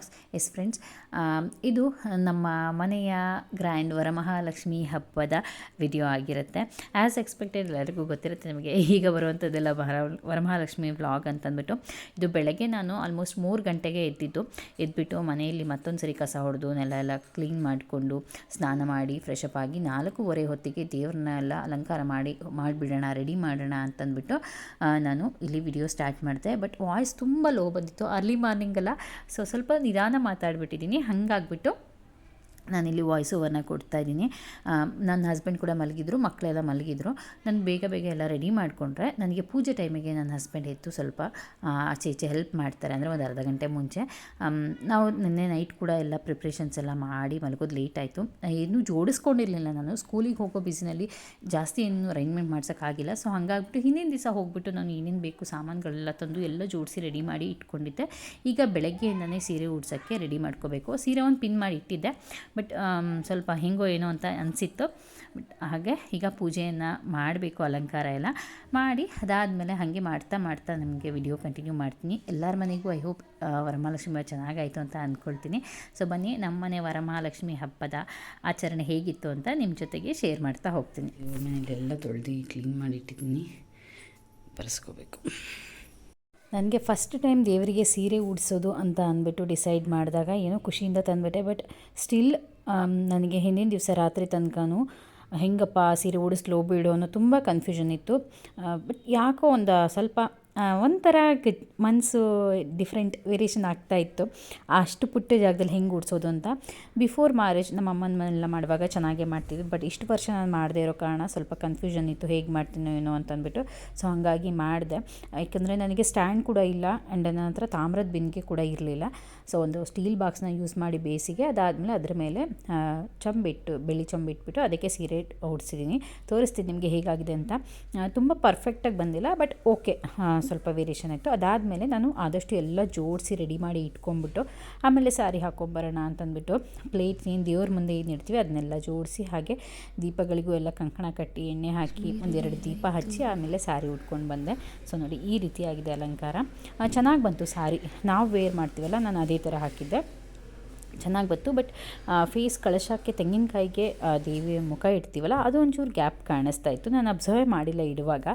Blogs S friends ಇದು ನಮ್ಮ ಮನೆಯ ಗ್ರ್ಯಾಂಡ್ ವರಮಹಾಲಕ್ಷ್ಮಿ ಹಬ್ಬದ ವಿಡಿಯೋ ಆಗಿರುತ್ತೆ. ಆ್ಯಸ್ ಎಕ್ಸ್ಪೆಕ್ಟೆಡ್ ಎಲ್ಲರಿಗೂ ಗೊತ್ತಿರುತ್ತೆ ನಿಮಗೆ ಈಗ ಬರುವಂಥದ್ದೆಲ್ಲ ವರ ವರಮಹಾಲಕ್ಷ್ಮಿ ವ್ಲಾಗ್ ಅಂತಂದ್ಬಿಟ್ಟು. ಇದು ಬೆಳಗ್ಗೆ ನಾನು ಆಲ್ಮೋಸ್ಟ್ ಮೂರು ಗಂಟೆಗೆ ಎದ್ದಿದ್ದು. ಎದ್ಬಿಟ್ಟು ಮನೆಯಲ್ಲಿ ಮತ್ತೊಂದು ಸರಿ ಕಸ ಹೊಡೆದು, ನೆಲ ಎಲ್ಲ ಕ್ಲೀನ್ ಮಾಡಿಕೊಂಡು, ಸ್ನಾನ ಮಾಡಿ ಫ್ರೆಶ್ ಅಪ್ ಆಗಿ ನಾಲ್ಕೂವರೆ ಹೊತ್ತಿಗೆ ದೇವ್ರನ್ನ ಎಲ್ಲ ಅಲಂಕಾರ ಮಾಡಿ, ಮಾಡಿಬಿಡೋಣ ರೆಡಿ ಮಾಡೋಣ ಅಂತಂದ್ಬಿಟ್ಟು ನಾನು ಇಲ್ಲಿ ವಿಡಿಯೋ ಸ್ಟಾರ್ಟ್ ಮಾಡಿದೆ. ಬಟ್ ವಾಯ್ಸ್ ತುಂಬ ಲೋ ಬಂದಿತ್ತು. ಅರ್ಲಿ ಮಾರ್ನಿಂಗಲ್ಲ ಸೊ ಸ್ವಲ್ಪ ನಿಧಾನ ಮಾತಾಡ್ಬಿಟ್ಟಿದ್ದೀನಿ. ಹಾಗಾಗ್ಬಿಟ್ಟು ನಾನಿಲ್ಲಿ ವಾಯ್ಸ್ ಓವರ್ನ ಕೊಡ್ತಾ ಇದ್ದೀನಿ. ನನ್ನ ಹಸ್ಬೆಂಡ್ ಕೂಡ ಮಲಗಿದ್ರು ಮಕ್ಕಳೆಲ್ಲ ಮಲಗಿದ್ರು. ನಾನು ಬೇಗ ಬೇಗ ಎಲ್ಲ ರೆಡಿ ಮಾಡಿಕೊಂಡ್ರೆ ನನಗೆ ಪೂಜೆ ಟೈಮಿಗೆ ನನ್ನ ಹಸ್ಬೆಂಡ್ ಎದ್ದು ಸ್ವಲ್ಪ ಆಚೆ ಈಚೆ ಹೆಲ್ಪ್ ಮಾಡ್ತಾರೆ. ಅಂದರೆ ಒಂದು ಅರ್ಧ ಗಂಟೆ ಮುಂಚೆ. ನಾವು ನಿನ್ನೆ ನೈಟ್ ಕೂಡ ಎಲ್ಲ ಪ್ರಿಪ್ರೇಷನ್ಸ್ ಎಲ್ಲ ಮಾಡಿ ಮಲಗೋದು ಲೇಟ್ ಆಯಿತು. ಏನೂ ಜೋಡಿಸ್ಕೊಂಡಿರಲಿಲ್ಲ ನಾನು. ಸ್ಕೂಲಿಗೆ ಹೋಗೋ ಬಿಸಿನಲ್ಲಿ ಜಾಸ್ತಿ ಏನು ಅರೇಂಜ್ಮೆಂಟ್ ಮಾಡ್ಸೋಕ್ಕಾಗಿಲ್ಲ ಸೊ ಹಾಗಾಗ್ಬಿಟ್ಟು ಹಿಂದಿನ ದಿವಸ ಹೋಗ್ಬಿಟ್ಟು ನಾನು ಏನೇನು ಬೇಕು ಸಾಮಾನುಗಳೆಲ್ಲ ತಂದು ಎಲ್ಲ ಜೋಡಿಸಿ ರೆಡಿ ಮಾಡಿ ಇಟ್ಕೊಂಡಿದ್ದೆ. ಈಗ ಬೆಳಗ್ಗೆಯಿಂದನೇ ಸೀರೆ ಉಡ್ಸೋಕ್ಕೆ ರೆಡಿ ಮಾಡ್ಕೋಬೇಕು. ಸೀರೆ ಒಂದು ಪಿನ್ ಮಾಡಿ ಇಟ್ಟಿದ್ದೆ. ಬಟ್ ಸ್ವಲ್ಪ ಹೆಂಗೋ ಏನೋ ಅಂತ ಅನಿಸಿತ್ತು. ಬಟ್, ಹಾಗೆ ಈಗ ಪೂಜೆಯನ್ನು ಮಾಡಬೇಕು, ಅಲಂಕಾರ ಎಲ್ಲ ಮಾಡಿ, ಅದಾದಮೇಲೆ ಹಾಗೆ ಮಾಡ್ತಾ ಮಾಡ್ತಾ ನಿಮಗೆ ವಿಡಿಯೋ ಕಂಟಿನ್ಯೂ ಮಾಡ್ತೀನಿ. ಎಲ್ಲರ ಮನೆಗೂ ಐ ಹೋಪ್ ವರಮಹಾಲಕ್ಷ್ಮಿ ಚೆನ್ನಾಗಾಯಿತು ಅಂತ ಅಂದ್ಕೊಳ್ತೀನಿ ಸೊ ಬನ್ನಿ ನಮ್ಮ ಮನೆ ವರಮಹಾಲಕ್ಷ್ಮಿ ಹಬ್ಬದ ಆಚರಣೆ ಹೇಗಿತ್ತು ಅಂತ ನಿಮ್ಮ ಜೊತೆಗೆ ಶೇರ್ ಮಾಡ್ತಾ ಹೋಗ್ತೀನಿ. ಮನೆಯಲ್ಲೆಲ್ಲ ತೊಳೆದು ಕ್ಲೀನ್ ಮಾಡಿಟ್ಟಿದ್ದೀನಿ ಬರೆಸ್ಕೋಬೇಕು. ನನಗೆ ಫಸ್ಟ್ ಟೈಮ್ ದೇವರಿಗೆ ಸೀರೆ ಉಡಿಸೋದು ಅಂತ ಅಂದ್ಬಿಟ್ಟು ಡಿಸೈಡ್ ಮಾಡಿದಾಗ ಏನೋ ಖುಷಿಯಿಂದ ತಂದುಬಿಟ್ಟೆ. ಬಟ್ ಸ್ಟಿಲ್ ನನಗೆ ಹಿಂದಿನ ದಿವಸ ರಾತ್ರಿ ತನಕನೂ ಹೆಂಗಪ್ಪ ಸೀರೆ ಉಡಿಸ್ಲೋ ಬಿಡು ಅನ್ನೋ ತುಂಬ ಕನ್ಫ್ಯೂಷನ್ ಇತ್ತು. ಬಟ್ ಯಾಕೋ ಒಂದು ಸ್ವಲ್ಪ ಒಂಥರ ಮನಸ್ಸು ಡಿಫ್ರೆಂಟ್ ವೇರಿಯೇಷನ್ ಆಗ್ತಾ ಇತ್ತು. ಅಷ್ಟು ಪುಟ್ಟ ಜಾಗದಲ್ಲಿ ಹೆಂಗೆ ಉಡ್ಸೋದು ಅಂತ ಬಿಫೋರ್ ಮ್ಯಾರೇಜ್ ನಮ್ಮ ಅಮ್ಮನ ಮನೆಲ್ಲ ಮಾಡುವಾಗ ಚೆನ್ನಾಗೇ ಮಾಡ್ತಿದ್ವಿ. ಬಟ್ ಇಷ್ಟು ವರ್ಷ ನಾನು ಮಾಡದೇ ಇರೋ ಕಾರಣ ಸ್ವಲ್ಪ ಕನ್ಫ್ಯೂಷನ್ ಇತ್ತು. ಹೇಗೆ ಮಾಡ್ತೀನೋ ಏನೋ ಅಂತಂದ್ಬಿಟ್ಟು ಸೊ ಹಾಗಾಗಿ ಮಾಡಿದೆ. ಯಾಕಂದರೆ ನನಗೆ ಸ್ಟ್ಯಾಂಡ್ ಕೂಡ ಇಲ್ಲ ಆ್ಯಂಡ್ ನನ್ನ ಹತ್ರ ತಾಮ್ರದ ಬಿನ್ಗೆ ಕೂಡ ಇರಲಿಲ್ಲ. ಸೊ ಒಂದು ಸ್ಟೀಲ್ ಬಾಕ್ಸ್ನ ಯೂಸ್ ಮಾಡಿ ಬೇಸಿಗೆ ಅದಾದಮೇಲೆ ಅದ್ರ ಮೇಲೆ ಚಂಬಿಟ್ಟು, ಬೆಳ್ಳಿ ಚಂಬಿಟ್ಬಿಟ್ಟು ಅದಕ್ಕೆ ಸೀರೆ ಉಡಿಸಿದ್ದೀನಿ ತೋರಿಸ್ತೀನಿ ನಿಮಗೆ ಹೇಗಾಗಿದೆ ಅಂತ. ತುಂಬ ಪರ್ಫೆಕ್ಟಾಗಿ ಬಂದಿಲ್ಲ ಬಟ್ ಓಕೆ ಸ್ವಲ್ಪ ವೇರಿಯೇಷನ್ ಆಯಿತು ಅದಾದಮೇಲೆ ನಾನು ಆದಷ್ಟು ಎಲ್ಲ ಜೋಡಿಸಿ ರೆಡಿ ಮಾಡಿ ಇಟ್ಕೊಂಡ್ಬಿಟ್ಟು ಆಮೇಲೆ ಸಾರಿ ಹಾಕೊಂಬರೋಣ ಅಂತಂದ್ಬಿಟ್ಟು ಪ್ಲೇಟ್ ಏನು ದೇವ್ರ ಮುಂದೆ ಏನು ಇಡ್ತೀವಿ ಅದನ್ನೆಲ್ಲ ಜೋಡಿಸಿ ಹಾಗೆ ದೀಪಗಳಿಗೂ ಎಲ್ಲ ಕಂಕಣ ಕಟ್ಟಿ ಎಣ್ಣೆ ಹಾಕಿ ಒಂದೆರಡು ದೀಪ ಹಚ್ಚಿ ಆಮೇಲೆ ಸಾರಿ ಉಟ್ಕೊಂಡು ಬಂದೆ. ಸೊ ನೋಡಿ ಈ ರೀತಿಯಾಗಿದೆ ಅಲಂಕಾರ. ಚೆನ್ನಾಗಿ ಬಂತು ಸಾರಿ ನಾವು ವೇರ್ ಮಾಡ್ತೀವಲ್ಲ ನಾನು ಅದೇ ಥರ ಹಾಕಿದ್ದೆ. ಚೆನ್ನಾಗಿ ಬಂತು ಬಟ್ ಫೇಸ್ ಕಳಶಕ್ಕೆ ತೆಂಗಿನಕಾಯಿಗೆ ದೇವಿಯ ಮುಖ ಇಡ್ತೀವಲ್ಲ ಅದು ಒಂಚೂರು ಗ್ಯಾಪ್ ಕಾಣಿಸ್ತಾ ಇತ್ತು. ನಾನು ಅಬ್ಸರ್ವ್ ಮಾಡಿಲ್ಲ ಇಡುವಾಗ.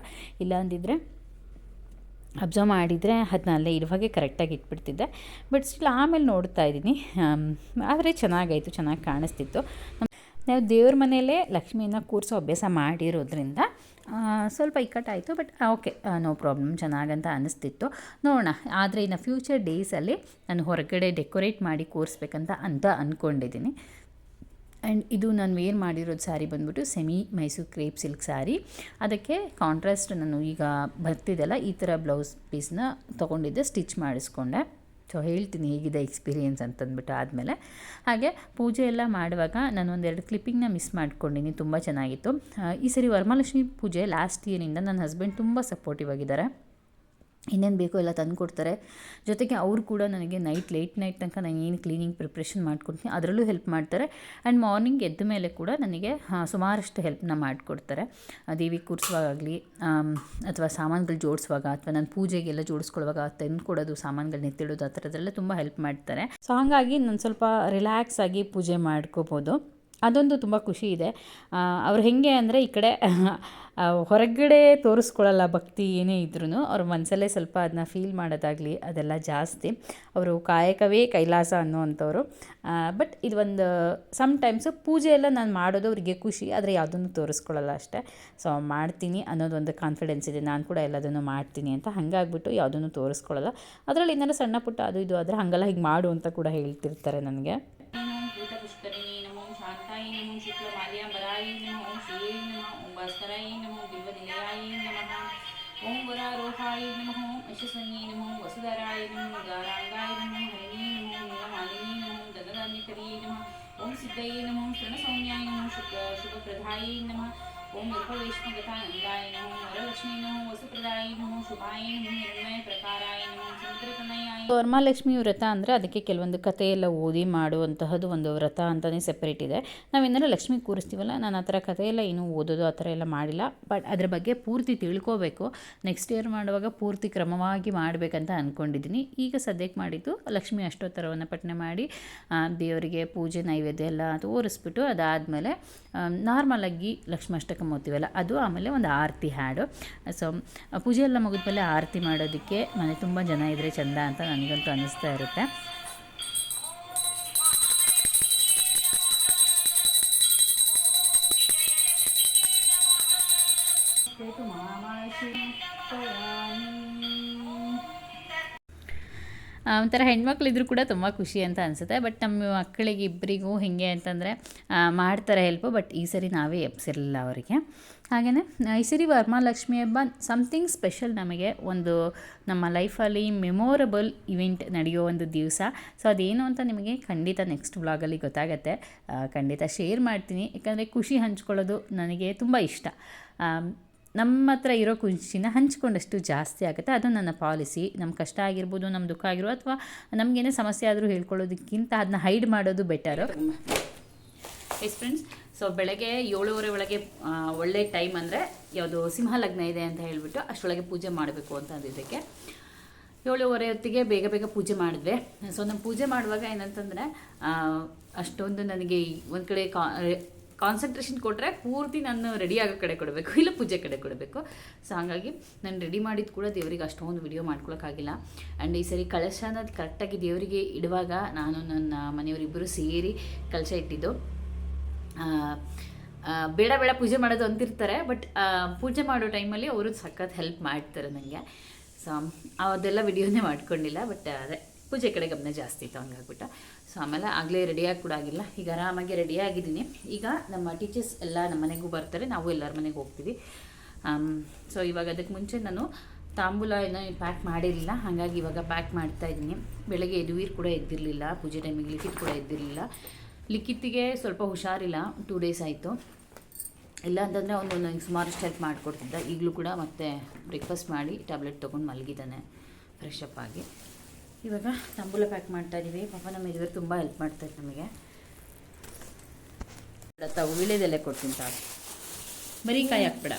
ಇಲ್ಲ ಅಂದಿದ್ರೆ ಅಬ್ಸರ್ವ್ ಮಾಡಿದರೆ ಅದನ್ನ ಅಲ್ಲೇ ಇರುವಾಗೆ ಕರೆಕ್ಟಾಗಿ ಇಟ್ಬಿಡ್ತಿದ್ದೆ. ಬಟ್ ಸ್ಟಿಲ್ ಆಮೇಲೆ ನೋಡ್ತಾ ಇದ್ದೀನಿ. ಆದರೆ ಚೆನ್ನಾಗಾಯಿತು, ಚೆನ್ನಾಗಿ ಕಾಣಿಸ್ತಿತ್ತು. ನಾವು ದೇವ್ರ ಮನೆಯಲ್ಲೇ ಲಕ್ಷ್ಮಿಯನ್ನು ಕೂರಿಸೋ ಅಭ್ಯಾಸ ಮಾಡಿರೋದ್ರಿಂದ ಸ್ವಲ್ಪ ಇಕ್ಕಟ್ಟಾಯಿತು ಬಟ್ ಓಕೆ ನೋ ಪ್ರಾಬ್ಲಮ್ ಚೆನ್ನಾಗಂತ ಅನ್ನಿಸ್ತಿತ್ತು ನೋಡೋಣ, ಆದರೆ ಇನ್ನು ಫ್ಯೂಚರ್ ಡೇಸಲ್ಲಿ ನಾನು ಹೊರಗಡೆ ಡೆಕೋರೇಟ್ ಮಾಡಿ ಕೂರಿಸ್ಬೇಕಂತ ಅಂತ ಅಂದ್ಕೊಂಡಿದ್ದೀನಿ ಆ್ಯಂಡ್ ಇದು ನಾನು ವೇರ್ ಮಾಡಿರೋದು ಸ್ಯಾರಿ ಬಂದ್ಬಿಟ್ಟು semi Mysore crepe silk sari ಅದಕ್ಕೆ ಕಾಂಟ್ರಾಸ್ಟ್ ನಾನು ಈಗ ಬರ್ತಿದ್ದಲ್ಲ ಈ ಥರ ಬ್ಲೌಸ್ ಪೀಸ್ನ ತೊಗೊಂಡಿದ್ದೆ ಸ್ಟಿಚ್ ಮಾಡಿಸ್ಕೊಂಡೆ. ಸೊ ಹೇಳ್ತೀನಿ ಹೇಗಿದೆ ಎಕ್ಸ್ಪೀರಿಯೆನ್ಸ್ ಅಂತಂದ್ಬಿಟ್ಟು ಆದಮೇಲೆ. ಹಾಗೆ ಪೂಜೆ ಎಲ್ಲ ಮಾಡುವಾಗ ನಾನು ಒಂದೆರಡು ಕ್ಲಿಪ್ಪಿಂಗ್ನ ಮಿಸ್ ಮಾಡ್ಕೊಂಡಿನಿ, ತುಂಬ ಚೆನ್ನಾಗಿತ್ತು. ಈ ಸರಿ ವರಮಹಾಲಕ್ಷ್ಮಿ ಪೂಜೆ ಲಾಸ್ಟ್ ಇಯರಿಂದ ನನ್ನ ಹಸ್ಬೆಂಡ್ ತುಂಬ ಸಪೋರ್ಟಿವ್ ಆಗಿದ್ದಾರೆ. ಇನ್ನೇನು ಬೇಕೋ ಎಲ್ಲ ತಂದು ಕೊಡ್ತಾರೆ ಜೊತೆಗೆ ಅವರು ಕೂಡ ನನಗೆ ನೈಟ್, ಲೇಟ್ ನೈಟ್ ತನಕ ನಾನು ಏನು ಕ್ಲೀನಿಂಗ್ ಪ್ರಿಪ್ರೇಷನ್ ಮಾಡ್ಕೊಡ್ತೀನಿ, ಅದರಲ್ಲೂ ಹೆಲ್ಪ್ ಮಾಡ್ತಾರೆ. ಆ್ಯಂಡ್ ಮಾರ್ನಿಂಗ್ ಎದ್ದ ಮೇಲೆ ಕೂಡ ನನಗೆ ಸುಮಾರಷ್ಟು ಹೆಲ್ಪ್ನ ಮಾಡಿಕೊಡ್ತಾರೆ. ದೇವಿ ಕೂರಿಸುವಾಗಲಿ ಅಥವಾ ಸಾಮಾನುಗಳು ಜೋಡಿಸುವಾಗ ಅಥವಾ ನಾನು ಪೂಜೆಗೆಲ್ಲ ಜೋಡಿಸ್ಕೊಳ್ಳುವಾಗ ತಂದು ಕೊಡೋದು ಸಾಮಾನುಗಳನ್ನ ಎತ್ತಿಡೋದು ಆ ಥರದ್ದೆಲ್ಲ ತುಂಬ ಹೆಲ್ಪ್ ಮಾಡ್ತಾರೆ. ಸೊ ಹಾಗಾಗಿ ನಾನು ಸ್ವಲ್ಪ ರಿಲ್ಯಾಕ್ಸ್ ಆಗಿ ಪೂಜೆ ಮಾಡ್ಕೋಬೋದು. ಅದೊಂದು ತುಂಬ ಖುಷಿ ಇದೆ. ಅವ್ರು ಹೇಗೆ ಅಂದರೆ ಈ ಕಡೆ ಹೊರಗಡೆ ತೋರಿಸ್ಕೊಳ್ಳಲ್ಲ ಭಕ್ತಿ ಏನೇ ಇದ್ರೂ ಅವ್ರ ಮನಸಲ್ಲೇ ಸ್ವಲ್ಪ ಅದನ್ನ ಫೀಲ್ ಮಾಡೋದಾಗಲಿ ಅದೆಲ್ಲ ಜಾಸ್ತಿ. ಅವರು ಕಾಯಕವೇ ಕೈಲಾಸ ಅನ್ನುವಂಥವ್ರು. ಬಟ್ ಇದು ಒಂದು ಸಮ್ಟೈಮ್ಸು ಪೂಜೆ ಎಲ್ಲ ನಾನು ಮಾಡೋದು ಅವರಿಗೆ ಖುಷಿ, ಆದರೆ ಯಾವುದನ್ನು ತೋರಿಸ್ಕೊಳ್ಳಲ್ಲ ಅಷ್ಟೇ. ಸೊ ಮಾಡ್ತೀನಿ ಅನ್ನೋದು ಒಂದು ಕಾನ್ಫಿಡೆನ್ಸ್ ಇದೆ. ನಾನು ಕೂಡ ಎಲ್ಲದನ್ನು ಮಾಡ್ತೀನಿ ಅಂತ ಹಾಗಾಗ್ಬಿಟ್ಟು ಯಾವುದನ್ನು ತೋರಿಸ್ಕೊಳ್ಳಲ್ಲ. ಅದರಲ್ಲಿ ಏನಾರು ಸಣ್ಣ ಪುಟ್ಟ ಅದು ಇದು ಆದರೆ ಹಾಗಲ್ಲ ಹೀಗೆ ಮಾಡು ಅಂತ ಕೂಡ ಹೇಳ್ತಿರ್ತಾರೆ ನನಗೆ. ॐ शुक्लमाल्याम्बराय नमः ॐ श्रियै नमः ॐ भास्कराय नमो बिल्वनिलयाय नमः ॐ वरारोहाय नमः ॐ यशस्वन्यै नमो वसुधराय नमो गाराङ्गाय नमो हरिणे नमो नीलमालिनी नमो दगदान्यकर्यै नमः ॐ सिद्धये नमो शरणसौम्याय नमो शुक शुभप्रदायै नमः ಓಂ ಗೃಹವೇಶ್ಮಗತಾನಂದಾಯ ನಮೋ ವರಲಕ್ಷ್ಮೀ ನಮೋ ವಸುಪ್ರದಾಯ ನಮೋ ಶುಭಾಯ ನಮೋ ನಿರ್ಮಯ ಪ್ರಕಾರಾಯ ವರಮಹಾಲಕ್ಷ್ಮಿ ವ್ರತ ಅಂದರೆ ಅದಕ್ಕೆ ಕೆಲವೊಂದು ಕಥೆಯೆಲ್ಲ ಓದಿ ಮಾಡುವಂತಹದ್ದು ಒಂದು ವ್ರತ ಅಂತಲೇ ಸೆಪರೇಟ್ ಇದೆ. ನಾವೇನಾರ ಲಕ್ಷ್ಮಿ ಕೂರಿಸ್ತೀವಲ್ಲ, ನಾನು ಆ ಥರ ಕಥೆಯೆಲ್ಲ ಏನೂ ಓದೋದು ಆ ಥರ ಎಲ್ಲ ಮಾಡಿಲ್ಲ. ಬಟ್ ಅದ್ರ ಬಗ್ಗೆ ಪೂರ್ತಿ ತಿಳ್ಕೋಬೇಕು. ನೆಕ್ಸ್ಟ್ ಇಯರ್ ಮಾಡುವಾಗ ಪೂರ್ತಿ ಕ್ರಮವಾಗಿ ಮಾಡಬೇಕಂತ ಅಂದ್ಕೊಂಡಿದ್ದೀನಿ ಈಗ ಸದ್ಯಕ್ಕೆ ಮಾಡಿದ್ದು ಲಕ್ಷ್ಮಿ ಅಷ್ಟೋತ್ತರವನ್ನು ಪಠನೆ ಮಾಡಿ ದೇವರಿಗೆ ಪೂಜೆ ನೈವೇದ್ಯ ಎಲ್ಲ ತೋರಿಸ್ಬಿಟ್ಟು ಅದಾದಮೇಲೆ ನಾರ್ಮಲಾಗಿ ಲಕ್ಷ್ಮಾಷ್ಟಕಂ ಓದ್ತೀವಲ್ಲ ಅದು ಆಮೇಲೆ ಒಂದು ಆರತಿ ಹಾಡು. ಸೊ, ಪೂಜೆ ಎಲ್ಲ ಮುಗಿದ್ಮೇಲೆ ಆರತಿ ಮಾಡೋದಕ್ಕೆ ಮನೆ ತುಂಬ ಜನ ಇದ್ದರೆ ಚಂದ ಅಂತ ನನಗಂತೂ ಅನ್ನಿಸ್ತಾ ಇರುತ್ತೆ. ಮಾಮಾಶಿ ಒಂಥರ ಹೆಣ್ಮಕ್ಳಿದ್ರು ಕೂಡ ತುಂಬ ಖುಷಿ ಅಂತ ಅನಿಸುತ್ತೆ. ಬಟ್ ನಮ್ಮ ಮಕ್ಕಳಿಗೆ ಇಬ್ಬರಿಗೂ ಹೇಗೆ ಅಂತಂದರೆ ಮಾಡ್ತಾರೆ ಹೆಲ್ಪು ಬಟ್ ಈ ಸರಿ ನಾವೇ ಎಪ್ಸಿರಲಿಲ್ಲ ಅವರಿಗೆ. ಹಾಗೆಯೇ ಈ ಸರಿ ವರಮಹಾಲಕ್ಷ್ಮಿ ಹಬ್ಬ ಸಮಥಿಂಗ್ ಸ್ಪೆಷಲ್ ನಮಗೆ ಒಂದು ನಮ್ಮ ಲೈಫಲ್ಲಿ ಮೆಮೊರಬಲ್ ಇವೆಂಟ್ ನಡೆಯೋ ಒಂದು ದಿವಸ. ಸೊ ಅದೇನು ಅಂತ ನಿಮಗೆ ಖಂಡಿತ ನೆಕ್ಸ್ಟ್ ವ್ಲಾಗಲ್ಲಿ ಗೊತ್ತಾಗತ್ತೆ. ಖಂಡಿತ ಶೇರ್ ಮಾಡ್ತೀನಿ. ಯಾಕಂದರೆ ಖುಷಿ ಹಂಚ್ಕೊಳ್ಳೋದು ನನಗೆ ತುಂಬ ಇಷ್ಟ. ನಮ್ಮ ಹತ್ರ ಇರೋ ಖುಷಿನ ಹಂಚ್ಕೊಂಡಷ್ಟು ಜಾಸ್ತಿ ಆಗುತ್ತೆ. ಅದು ನನ್ನ ಪಾಲಿಸಿ. ನಮ್ಮ ಕಷ್ಟ ಆಗಿರ್ಬೋದು ನಮ್ಮ ದುಃಖ ಆಗಿರೋ ಅಥವಾ ನಮಗೇನೇ ಸಮಸ್ಯೆ ಆದರೂ ಹೇಳ್ಕೊಳ್ಳೋದಕ್ಕಿಂತ ಅದನ್ನ ಹೈಡ್ ಮಾಡೋದು ಬೆಟರು ಎಸ್ ಫ್ರೆಂಡ್ಸ್ ಸೊ ಬೆಳಗ್ಗೆ ಏಳುವರೆ ಒಳಗೆ ಒಳ್ಳೆ ಟೈಮ್ ಅಂದರೆ ಯಾವುದು ಸಿಂಹ ಲಗ್ನ ಇದೆ ಅಂತ ಹೇಳಿಬಿಟ್ಟು ಅಷ್ಟರೊಳಗೆ ಪೂಜೆ ಮಾಡಬೇಕು ಅಂತ ಅಂದಿದ್ದಕ್ಕೆ ಏಳುವರೆ ಹೊತ್ತಿಗೆ ಬೇಗ ಬೇಗ ಪೂಜೆ ಮಾಡಿದ್ವಿ. ಸೊ ನಮ್ಮ ಪೂಜೆ ಮಾಡುವಾಗ ಏನಂತಂದರೆ ಅಷ್ಟೊಂದು ನನಗೆ ಒಂದು ಕಡೆ ಕಾ ಕಾನ್ಸಂಟ್ರೇಷನ್ ಕೊಟ್ಟರೆ ಪೂರ್ತಿ ನಾನು ರೆಡಿ ಆಗೋ ಕಡೆ ಕೊಡಬೇಕು, ಇಲ್ಲ ಪೂಜೆ ಕಡೆ ಕೊಡಬೇಕು. ಸೊ ಹಾಗಾಗಿ ನಾನು ರೆಡಿ ಮಾಡಿದ್ದು ಕೂಡ ದೇವರಿಗೆ ಅಷ್ಟೊಂದು ವಿಡಿಯೋ ಮಾಡ್ಕೊಳಕ್ಕಾಗಿಲ್ಲ. ಆ್ಯಂಡ್ ಈ ಸರಿ ಕಳಶ ಕರೆಕ್ಟಾಗಿ ದೇವರಿಗೆ ಇಡುವಾಗ ನಾನು ನನ್ನ ಮನೆಯವರಿಬ್ಬರು ಸೇರಿ ಕಳಶ ಇಟ್ಟಿದ್ದು. ಬೇಡ ಬೇಡ ಪೂಜೆ ಮಾಡೋದು ಅಂತಿರ್ತಾರೆ ಬಟ್ ಪೂಜೆ ಮಾಡೋ ಟೈಮಲ್ಲಿ ಅವರು ಸಖತ್ ಹೆಲ್ಪ್ ಮಾಡ್ತಾರೆ ನನಗೆ ಸೊ ಅದೆಲ್ಲ ವಿಡಿಯೋನೇ ಮಾಡ್ಕೊಂಡಿಲ್ಲ ಬಟ್ ಅದೇ. ಪೂಜೆ ಕಡೆ ಗಮನ ಜಾಸ್ತಿ ಇತ್ತು ಹಂಗಾಗ್ಬಿಟ್ಟು ಸೊ ಆಮೇಲೆ ಆಗಲೇ ರೆಡಿಯಾಗಿ ಕೂಡ ಆಗಿಲ್ಲ. ಈಗ ಆರಾಮಾಗಿ ರೆಡಿಯಾಗಿದ್ದೀನಿ ಈಗ ನಮ್ಮ ಟೀಚರ್ಸ್ ಎಲ್ಲ ನಮ್ಮ ಮನೆಗೂ ಬರ್ತಾರೆ, ನಾವು ಎಲ್ಲರ ಮನೆಗೆ ಹೋಗ್ತೀವಿ. ಸೊ ಇವಾಗ ಅದಕ್ಕೆ ಮುಂಚೆ ನಾನು ತಾಂಬೂಲ ಏನೋ ಪ್ಯಾಕ್ ಮಾಡಿರಲಿಲ್ಲ. ಹಾಗಾಗಿ ಇವಾಗ ಪ್ಯಾಕ್ ಮಾಡ್ತಾ ಇದ್ದೀನಿ. ಬೆಳಗ್ಗೆ ಎದುವೀರ್ ಕೂಡ ಎದ್ದಿರಲಿಲ್ಲ, ಪೂಜೆ ಟೈಮಿಗೆ ಲಿಖಿತ್ ಕೂಡ ಎದ್ದಿರಲಿಲ್ಲ. ಲಿಖಿತಿಗೆ ಸ್ವಲ್ಪ ಹುಷಾರಿಲ್ಲ ಟೂ ಡೇಸ್ ಆಯಿತು. ಇಲ್ಲ ಅಂತಂದರೆ ಅವನು ನನಗೆ ಸುಮಾರಷ್ಟು ಹೆಲ್ಪ್ ಮಾಡಿಕೊಡ್ತಿದ್ದ. ಈಗಲೂ ಕೂಡ ಮತ್ತೆ ಬ್ರೇಕ್ಫಾಸ್ಟ್ ಮಾಡಿ ಟ್ಯಾಬ್ಲೆಟ್ ತೊಗೊಂಡು ಮಲಗಿದ್ದಾನೆ ಫ್ರೆಶ್ ಅಪ್ ಆಗಿ. ಇವಾಗ ತಂಬುಲ ಪ್ಯಾಕ್ ಮಾಡ್ತಾ ಇದ್ದೀವಿ ಪಾಪ ನಮ್ಮ ಇದುವರೆ ತುಂಬ ಹೆಲ್ಪ್ ಮಾಡ್ತಾಯಿತ್ತು ನಮಗೆ. ತಾವು ವಿಳೆದೆಲೆ ಕೊಡ್ತೀನಿ ತಾವು ಬರೀ ಕಾಯಿ ಹಾಕ್ಬೇಡ.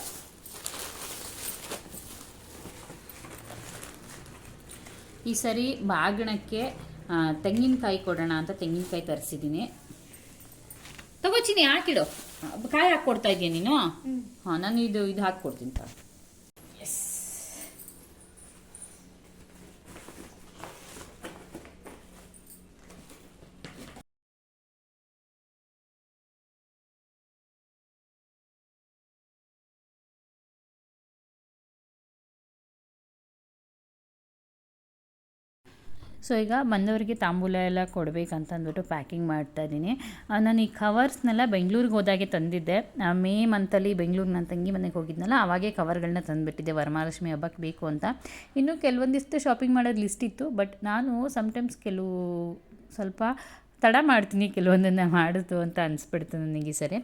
ಈ ಸರಿ ಬಾಗಣಕ್ಕೆ ತೆಂಗಿನಕಾಯಿ ಕೊಡೋಣ ಅಂತ ತೆಂಗಿನಕಾಯಿ ತರಿಸಿದ್ದೀನಿ. ತಗೋಚಿನಿ ಹಾಕಿಡು. ಕಾಯಿ ಹಾಕ್ಕೊಡ್ತಾ ಇದೆಯಾ ನೀನು? ಹಾಂ ನಾನು ಇದು ಇದು ಹಾಕ್ಕೊಡ್ತೀನಿ ತಾ ಸೊ ಈಗ ಬಂದವರಿಗೆ ತಾಂಬೂಲ ಎಲ್ಲ ಕೊಡಬೇಕಂತಂದ್ಬಿಟ್ಟು ಪ್ಯಾಕಿಂಗ್ ಮಾಡ್ತಾ ಇದ್ದೀನಿ. ನಾನು ಈ ಕವರ್ಸ್ನೆಲ್ಲ ಬೆಂಗಳೂರಿಗೆ ಹೋದಾಗೆ ತಂದಿದ್ದೆ. ಮೇ ಮಂತಲ್ಲಿ ಬೆಂಗಳೂರು ನನ್ನ ತಂಗಿ ಮನೆಗೆ ಹೋಗಿದ್ನಲ್ಲ, ಅವಾಗೇ ಕವರ್ಗಳನ್ನ ತಂದುಬಿಟ್ಟಿದ್ದೆ. ವರಮಹಾಲಕ್ಷ್ಮಿ ಹಬ್ಬಕ್ಕೆ ಬೇಕು ಅಂತ. ಇನ್ನು ಕೆಲವೊಂದಿಷ್ಟು ಶಾಪಿಂಗ್ ಮಾಡೋದು ಲಿಸ್ಟ್ ಇತ್ತು ಬಟ್ ನಾನು ಸಮ್ಟೈಮ್ಸ್ ಕೆಲವು ಸ್ವಲ್ಪ ತಡ ಮಾಡ್ತೀನಿ, ಕೆಲವೊಂದನ್ನು ಮಾಡೋದು ಅಂತ ಅನಿಸ್ಬಿಡ್ತು ನನಗೆ ಸರಿ.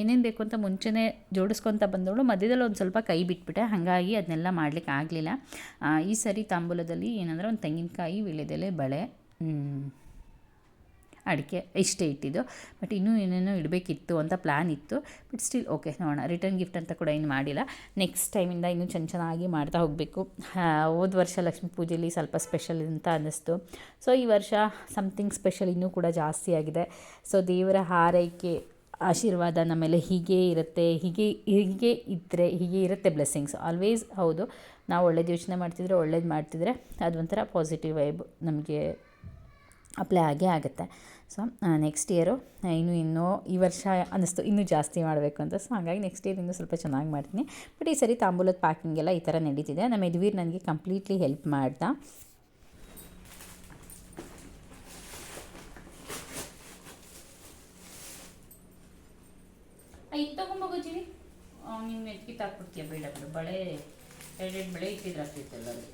ಏನೇನು ಬೇಕು ಅಂತ ಮುಂಚೆನೇ ಜೋಡಿಸ್ಕೊತ ಬಂದವಳು, ಮಧ್ಯದಲ್ಲಿ ಒಂದು ಸ್ವಲ್ಪ ಕೈ ಬಿಟ್ಬಿಟ್ಟೆ, ಹಾಗಾಗಿ ಅದನ್ನೆಲ್ಲ ಮಾಡ್ಲಿಕ್ಕೆ ಆಗಲಿಲ್ಲ. ಈ ಸರಿ ತಾಂಬೂಲದಲ್ಲಿ ಏನಂದರೆ ಒಂದು ತೆಂಗಿನಕಾಯಿ ವಿಳೆದೆಲೆ ಬಳೆ ಅಡಿಕೆ ಇಷ್ಟೇ ಇಟ್ಟಿದ್ದು. ಬಟ್ ಇನ್ನೂ ಏನೇನೋ ಇಡಬೇಕಿತ್ತು ಅಂತ ಪ್ಲ್ಯಾನ್ ಇತ್ತು. ಬಟ್ ಸ್ಟಿಲ್ ಓಕೆ ನೋಡೋಣ. ರಿಟರ್ನ್ ಗಿಫ್ಟ್ ಅಂತ ಕೂಡ ಏನು ಮಾಡಿಲ್ಲ. ನೆಕ್ಸ್ಟ್ ಟೈಮಿಂದ ಇನ್ನೂ ಚೆನ್ನ ಚೆನ್ನಾಗಿ ಮಾಡ್ತಾ ಹೋಗಬೇಕು. ಹೋದ ವರ್ಷ ಲಕ್ಷ್ಮೀ ಪೂಜೆಯಲ್ಲಿ ಸ್ವಲ್ಪ ಸ್ಪೆಷಲ್ ಅಂತ ಅನ್ನಿಸ್ತು. ಸೊ ಈ ವರ್ಷ ಸಮಥಿಂಗ್ ಸ್ಪೆಷಲ್ ಇನ್ನೂ ಕೂಡ ಜಾಸ್ತಿ ಆಗಿದೆ. ಸೊ ದೇವರ ಹಾರೈಕೆ, ಆಶೀರ್ವಾದ ನಮ್ಮ ಮೇಲೆ ಹೀಗೆ ಇರುತ್ತೆ. ಹೀಗೆ ಹೀಗೆ ಇದ್ದರೆ ಹೀಗೆ ಇರುತ್ತೆ ಬ್ಲೆಸ್ಸಿಂಗ್ಸ್ ಆಲ್ವೇಸ್ ಹೌದು. ನಾವು ಒಳ್ಳೇದು ಯೋಚನೆ ಮಾಡ್ತಿದ್ರೆ ಒಳ್ಳೇದು ಮಾಡ್ತಿದ್ರೆ ಅದೊಂಥರ ಪಾಸಿಟಿವ್ ವೈಬ್ ನಮಗೆ ಅಪ್ಲೈ ಆಗೇ ಆಗುತ್ತೆ. ಸೊ ನೆಕ್ಸ್ಟ್ ಇಯರು ಇನ್ನು, ಇನ್ನೂ ಈ ವರ್ಷ ಅನ್ನಿಸ್ತು, ಇನ್ನೂ ಜಾಸ್ತಿ ಮಾಡಬೇಕು ಅಂತ. ಸೊ ಹಾಗಾಗಿ ನೆಕ್ಸ್ಟ್ ಇಯರ್ ಇನ್ನೂ ಸ್ವಲ್ಪ ಚೆನ್ನಾಗಿ ಮಾಡ್ತೀನಿ. ಬಟ್ ಈ ಸರಿ ತಾಂಬೂಲದ ಪ್ಯಾಕಿಂಗ್ ಎಲ್ಲ ಈ ಥರ ನಡೀತಿದೆ. ನಮ್ಮ ಯದುವೀರ್ ನನಗೆ ಕಂಪ್ಲೀಟ್ಲಿ ಹೆಲ್ಪ್ ಮಾಡ್ದ. ತಾಕ್ಬಿಡ್ತೀಯ ಬೇಡ ಬಳೆ, ಎರಡೆರಡು ಬಳೆ ಇಟ್ಟಿದ್ರೆ ಆಗ್ತಿತ್ತು ಎಲ್ಲರಿಗೂ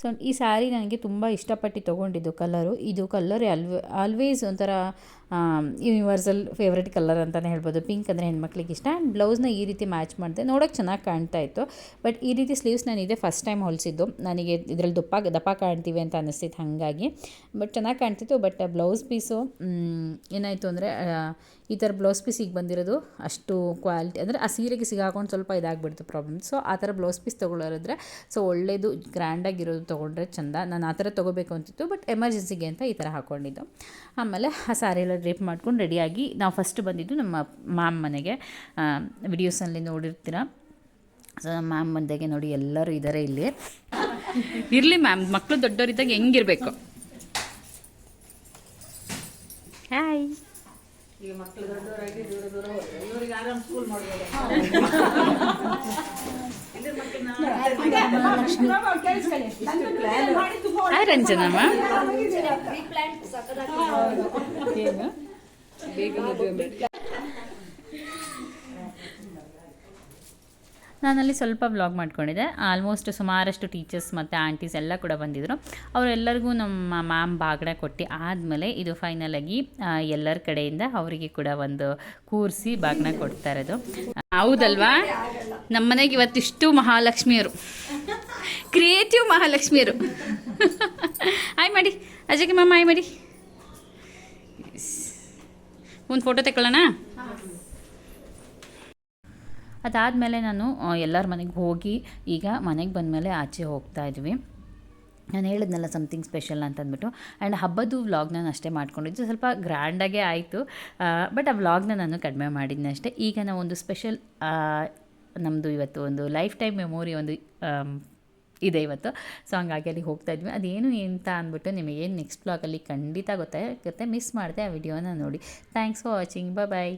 ಸೊ ಈ ಸ್ಯಾರಿ ನನಗೆ ತುಂಬ ಇಷ್ಟಪಟ್ಟು ತೊಗೊಂಡಿದ್ದು ಕಲರು ಇದು ಕಲ್ಲರ್ ಆಲ್ವೇಸ್ ಒಂಥರ ಯೂನಿವರ್ಸಲ್ ಫೇವ್ರೆಟ್ ಕಲರ್ ಅಂತಲೇ ಹೇಳ್ಬೋದು. ಪಿಂಕ್ ಅಂದರೆ ಹೆಣ್ಮಕ್ಳಿಗೆ ಇಷ್ಟ. ಆ್ಯಂಡ್ ಬ್ಲೌಸ್ನ ಈ ರೀತಿ ಮ್ಯಾಚ್ ಮಾಡಿದೆ. ನೋಡೋಕೆ ಚೆನ್ನಾಗಿ ಕಾಣ್ತಾ ಇತ್ತು. ಬಟ್ ಈ ರೀತಿ ಸ್ಲೀವ್ಸ್ ನಾನು ಇದೇ ಫಸ್ಟ್ ಟೈಮ್ ಹೊಲಿಸಿದ್ದು. ನನಗೆ ಇದರಲ್ಲಿ ದಪ್ಪ ದಪ್ಪ ಕಾಣ್ತೀವಿ ಅಂತ ಅನ್ನಿಸ್ತಿತ್ತು ಹಾಗಾಗಿ. ಬಟ್ ಚೆನ್ನಾಗಿ ಕಾಣ್ತಿತ್ತು. ಬಟ್ ಬ್ಲೌಸ್ ಪೀಸು ಏನಾಯಿತು ಅಂದರೆ ಈ ಥರ ಬ್ಲೌಸ್ ಪೀಸ್ ಈಗ ಬಂದಿರೋದು ಅಷ್ಟು ಕ್ವಾಲಿಟಿ ಅಂದರೆ ಆ ಸೀರೆಗೆ ಸಿಗಾಕೊಂಡು ಸ್ವಲ್ಪ ಇದಾಗ್ಬಿಡ್ತು ಪ್ರಾಬ್ಲಮ್ ಸೊ ಆ ಥರ ಬ್ಲೌಸ್ ಪೀಸ್ ತೊಗೊಳ್ಳೋರಿದ್ರೆ ಸೊ ಒಳ್ಳೆಯದು ಗ್ರ್ಯಾಂಡಾಗಿರೋದು ತೊಗೊಂಡ್ರೆ ಚಂದ. ನಾನು ಆ ಥರ ತೊಗೋಬೇಕು ಅಂತಿತ್ತು. ಬಟ್ ಎಮರ್ಜೆನ್ಸಿಗೆ ಅಂತ ಈ ಥರ ಹಾಕ್ಕೊಂಡಿದ್ದು ಆಮೇಲೆ ಆ ಸ್ಯಾರಿ ಡ್ರೇಪ್ ಮಾಡ್ಕೊಂಡು ರೆಡಿಯಾಗಿ ನಾವು ಫಸ್ಟ್ ಬಂದಿದ್ದು ನಮ್ಮ ಮ್ಯಾಮ್ ಮನೆಗೆ ವಿಡಿಯೋಸಲ್ಲಿ ನೋಡಿರ್ತೀರ ಸೊ ನಮ್ಮ ಮ್ಯಾಮ್ ಬಂದಾಗೆ ನೋಡಿ ಎಲ್ಲರೂ ಇದ್ದಾರೆ ಇಲ್ಲಿ ಇರಲಿ ಮ್ಯಾಮ್ ಮಕ್ಕಳು ದೊಡ್ಡವರಿದ್ದಾಗ ಹೆಂಗಿರಬೇಕು ಹಾಯ್ ಈಗ ಮಕ್ಕಳು ದೊಡ್ಡವರಾಗಿ ದೂರ ದೂರ ಇವ್ರಿಗೆ ಆರಾಮ್ ಸ್ಕೂಲ್ ಮಾಡ್ಬೋದು ಹಾಯ್ ರಂಜನಮ್ಮ. ನಾನಲ್ಲಿ ಸ್ವಲ್ಪ ವ್ಲಾಗ್ ಮಾಡ್ಕೊಂಡಿದ್ದೆ. ಆಲ್ಮೋಸ್ಟ್ ಸುಮಾರಷ್ಟು ಟೀಚರ್ಸ್ ಮತ್ತು ಆಂಟೀಸ್ ಎಲ್ಲ ಕೂಡ ಬಂದಿದ್ದರು ಅವರೆಲ್ಲರಿಗೂ ನಮ್ಮ ಮ್ಯಾಮ್ ಬಾಗಡೆ ಕೊಟ್ಟು ಆದಮೇಲೆ ಇದು ಫೈನಲಾಗಿ ಎಲ್ಲರ ಕಡೆಯಿಂದ ಅವರಿಗೆ ಕೂಡ ಒಂದು ಕೂರಿಸಿ ಬಾಗ್ನ ಕೊಡ್ತಾ ಇರೋದು. ಹೌದಲ್ವಾ? ನಮ್ಮ ಮನೆಗೆ ಇವತ್ತಿಷ್ಟು ಮಹಾಲಕ್ಷ್ಮಿಯರು. ಕ್ರಿಯೇಟಿವ್ ಮಹಾಲಕ್ಷ್ಮಿಯರು. ಆಯ್ ಮಾಡಿ. ಅಜಯ್ಗೆ ಮ್ಯಾಮ್ ಆಯ್ ಮಾಡಿ. ಒಂದು ಫೋಟೋ ತೆಕ್ಕೊಳ್ಳೋಣ? ಅದಾದಮೇಲೆ ನಾನು ಎಲ್ಲರ ಮನೆಗೆ ಹೋಗಿ ಈಗ ಮನೆಗೆ ಬಂದಮೇಲೆ ಆಚೆ ಹೋಗ್ತಾ ಇದ್ವಿ. ನಾನು ಹೇಳಿದ್ನಲ್ಲ ಸಮಥಿಂಗ್ ಸ್ಪೆಷಲ್ ಅಂತ ಅಂದ್ಬಿಟ್ಟು ಆ್ಯಂಡ್ ಹಬ್ಬದ್ದು ವ್ಲಾಗ್ ನಾನು ಅಷ್ಟೇ ಮಾಡ್ಕೊಂಡಿದ್ದು. ಸ್ವಲ್ಪ ಗ್ರ್ಯಾಂಡಾಗೇ ಆಯಿತು. ಬಟ್ ಆ ವ್ಲಾಗ್ನ ನಾನು ಕಡಿಮೆ ಮಾಡಿದ್ದೆ ಅಷ್ಟೇ. ಈಗ ನಾವು ಒಂದು ಸ್ಪೆಷಲ್ ನಮ್ಮದು ಇವತ್ತು ಒಂದು ಲೈಫ್ ಟೈಮ್ ಮೆಮೊರಿ ಒಂದು ಇದೆ ಇವತ್ತು. ಸೊ ಹಂಗಾಗಿ ಅಲ್ಲಿ ಹೋಗ್ತಾ ಇದ್ವಿ. ಅದೇನು ಅಂತ ಅಂದ್ಬಿಟ್ಟು ನಿಮಗೆ ನೆಕ್ಸ್ಟ್ ಬ್ಲಾಗಲ್ಲಿ ಖಂಡಿತ ಗೊತ್ತಾಗುತ್ತೆ. ಮಿಸ್ ಮಾಡಿದೆ ಆ ವಿಡಿಯೋನ ನೋಡಿ. Thanks for watching bye